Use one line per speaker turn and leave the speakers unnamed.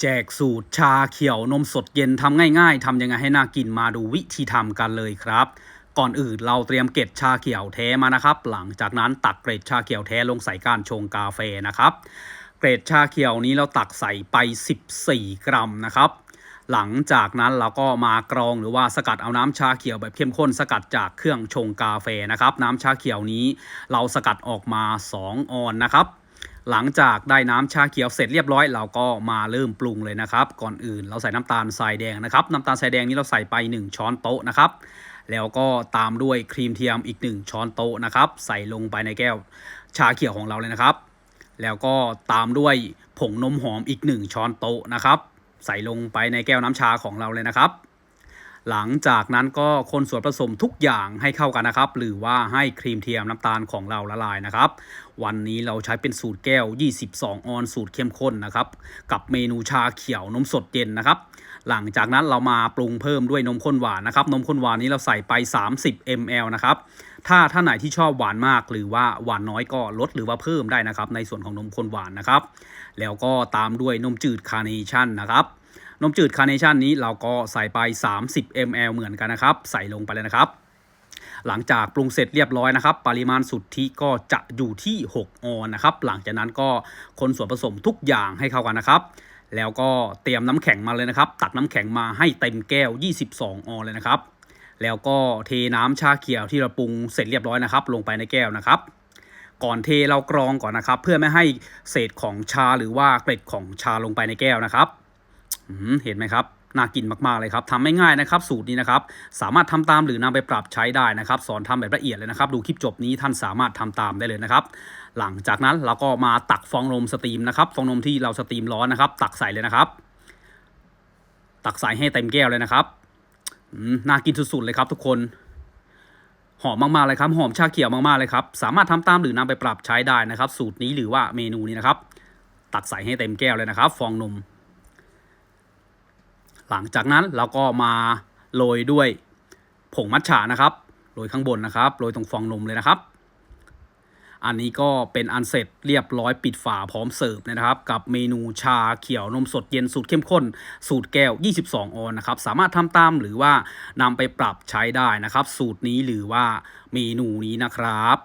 แจกสูตรชาเขียวนมสดเย็นทำง่ายๆทำยังไงให้น่ากินมาดูวิธีทำกันเลยครับ ก่อนอื่นเราเตรียมเกล็ดชาเขียวแท้มานะครับ หลังจากนั้นตักเกล็ดชาเขียวแท้ลงใส่ก้านชงกาแฟนะครับ เกล็ดชาเขียวนี้เราตักใส่ไป 14 กรัมนะครับ หลังจากนั้นเราก็มากรองหรือว่าสกัดเอาน้ำชาเขียวแบบเข้มข้นสกัดจากเครื่องชงกาแฟนะครับ น้ำชาเขียวนี้เราสกัดออกมา 2 ออนนะครับ หลังจากได้น้ำชาเขียวเสร็จเรียบร้อย เราก็มาเริ่มปรุงเลยนะครับ ก่อนอื่นเราใส่น้ำตาลทรายแดงนะครับน้ำตาลทรายแดงนี้เราใส่ไป 1 ช้อนโต๊ะนะครับ แล้วก็ตามด้วยครีมเทียมอีก 1 ช้อนโต๊ะนะครับ ใส่ลงไปในแก้วชาเขียวของเราเลยนะครับ แล้วก็ตามด้วยผงนมหอมอีก 1 ช้อนโต๊ะนะครับ ใส่ลงไปในแก้วน้ำชาของเราเลยนะครับ หลังจากนั้นก็คนส่วนผสมทุกอย่างให้เข้ากันนะครับ หรือว่าให้ครีมเทียมน้ำตาลของเราละลายนะครับ วันนี้เราใช้เป็นสูตรแก้ว 22 ออนสูตรเข้มข้นนะครับ กับเมนูชาเขียวนมสดเย็นนะครับ หลังจากนั้นเรามาปรุงเพิ่มด้วยนมข้นหวานนะครับ นมข้นหวานนี้เราใส่ไป 30 ml นะครับ ถ้าท่านไหนที่ชอบหวานมากหรือว่าหวานน้อยก็ลดหรือว่าเพิ่มได้นะครับ ในส่วนของนมข้นหวานนะครับ แล้วก็ตามด้วยนมจืดคาร์เนชั่นนะครับ นมจืดคาร์เนชั่นนี้เราก็ใส่ไป 30 ml เหมือนกันนะครับ ใส่ลงไปเลยนะครับ หลังจากปรุงเสร็จเรียบร้อยนะครับ ปริมาณสุทธิก็จะอยู่ที่ 6 ออนนะครับ หลังจากนั้นก็คนส่วนผสมทุกอย่างให้เข้ากันนะครับ แล้วก็เตรียมน้ำแข็งมาเลยนะครับ ตักน้ำแข็งมาให้เต็มแก้ว 22 ออนเลยนะครับ แล้วก็เทน้ำชาเขียวที่เราปรุงเสร็จเรียบร้อยนะครับ ลงไปในแก้วนะครับก่อนเทเรากรองก่อนนะครับ เพื่อไม่ให้เศษของชาหรือว่าเกล็ดของชาลงไปในแก้วนะครับ เห็นไหมครับน่ากินมากๆเลยครับทำไม่ง่ายนะครับ สูตรนี้นะครับ สามารถทำตามหรือนำไปปรับใช้ได้นะครับ สอนทำแบบละเอียดเลยนะครับ ดูคลิปจบนี้ท่านสามารถทำตามได้เลยนะครับ หลังจากนั้นเราก็มาตักฟองนมสตรีมนะครับฟองนมที่เราสตรีมร้อนนะครับ ตักใส่เลยนะครับ ตักใส่ให้เต็มแก้วเลยนะครับน่ากินสุดๆเลยครับทุกคนหอมมากๆเลยครับหอมชาเขียวมากๆเลยครับ สามารถทำตามหรือนำไปปรับใช้ได้นะครับ สูตรนี้หรือว่าเมนูนี้นะครับ ตักใส่ให้เต็มแก้วเลยนะครับ ฟองนม หลังจากนั้นเราก็มาโรยด้วยผงมัทฉะนะครับโรยข้างบนนะครับโรยตรงฟองนมเลยนะครับ อันนี้ก็เป็นอันเสร็จเรียบร้อยปิดฝาพร้อมเสิร์ฟนะครับ กับเมนูชาเขียวนมสดเย็นสูตรเข้มข้น สูตรแก้ว 22 ออนนะครับ สามารถทำตามหรือว่านำไปปรับใช้ได้นะครับ สูตรนี้หรือว่าเมนูนี้นะครับ